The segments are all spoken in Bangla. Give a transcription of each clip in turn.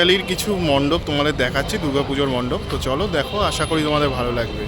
ইন্টালির কিছু মণ্ডপ তোমাদের দেখাচ্ছি, দুর্গাপুজোর মণ্ডপ। তো চলো দেখো, আশা করি তোমাদের ভালো লাগবে।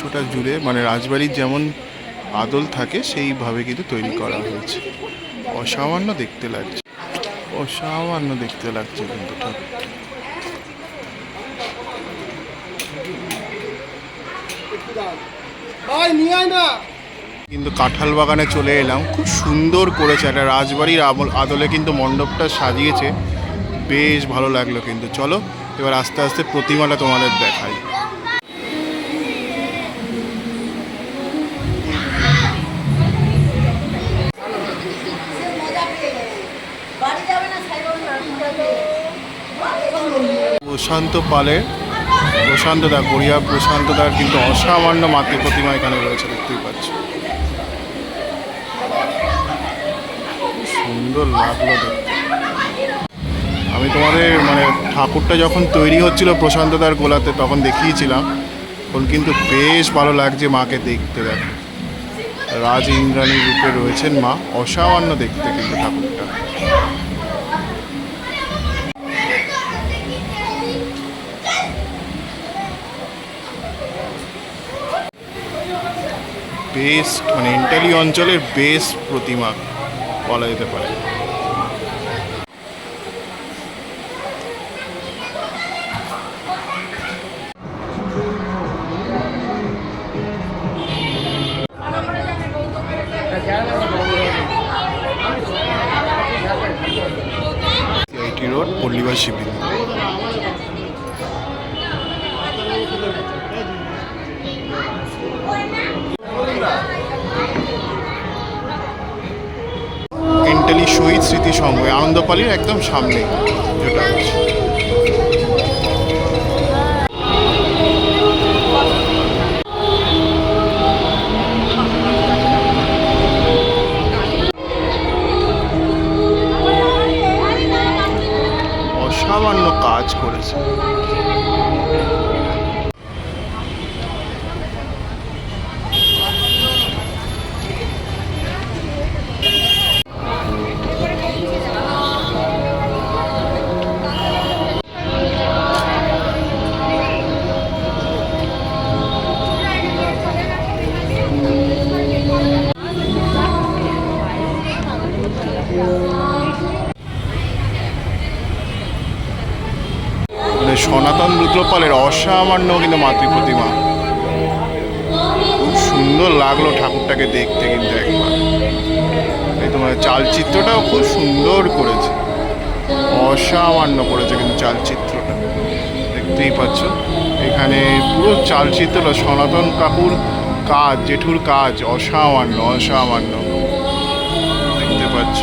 অংশটা জুড়ে মানে রাজবাড়ির যেমন আদল থাকে সেইভাবে কিন্তু তৈরি করা হয়েছে। অসামান্য দেখতে লাগছে। অসামান্য দেখতে লাগছে কিন্তু ঠাকুরটা কিন্তু কাঁঠাল বাগানে চলে এলাম। খুব সুন্দর করেছে। একটা রাজবাড়ির আদলে কিন্তু মণ্ডপটা সাজিয়েছে। বেশ ভালো লাগল কিন্তু। চলো এবার আস্তে আস্তে প্রতিমাটা তোমাদের দেখাই। প্রশান্ত পালের প্রশান্ত দা, গড়িয়া প্রশান্ত দার কিন্তু অসামান্য মাতৃ প্রতিমা এখানে রয়েছে, দেখতেই পাচ্ছ। সুন্দর লাগল আমি তোমাদের মানে ঠাকুরটা যখন তৈরি হচ্ছিল প্রশান্ত দার গোলাতে, তখন দেখিয়েছিলাম। তখন কিন্তু বেশ ভালো লাগছে মাকে দেখতে, দেখ। রাজ ইন্দ্রাণী রূপে রয়েছেন মা অসামান্য দেখতে কিন্তু ঠাকুরটা। বেস্ট মানে ইন্টালি অঞ্চলের বেস্ট প্রতিমা বলা যেতে পারে। রোড পল্লীবাস শিবির। এন্টালি শহীদ স্মৃতি সংঘ আনন্দপালির একদম সামনে যেটা আছে অসামান্য কাজ করেছে। মানে সনাতন রুদ্রপালের অসামান্য কিন্তু মাতৃ প্রতিমা খুব সুন্দর লাগল ঠাকুরটাকে দেখতে কিন্তু একবার। এই তোমার চালচিত্রটাও খুব সুন্দর করেছে। অসামান্য করেছে কিন্তু চালচিত্রটা। দেখতেই পাচ্ছ, এখানে পুরো চালচিত্রটা সনাতন কাকুর কাজ, জেঠুর কাজ, অসামান্য অসামান্য। দেখতে পাচ্ছ।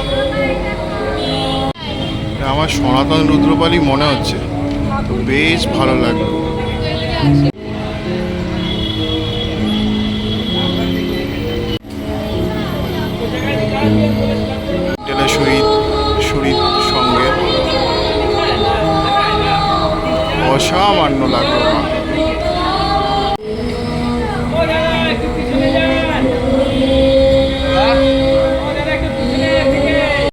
আমার সনাতন রুদ্রপালই মনে হচ্ছে তো বেশ ভালো লাগল। শহীদ শরীর সঙ্গে অসামান্য লাগল আমার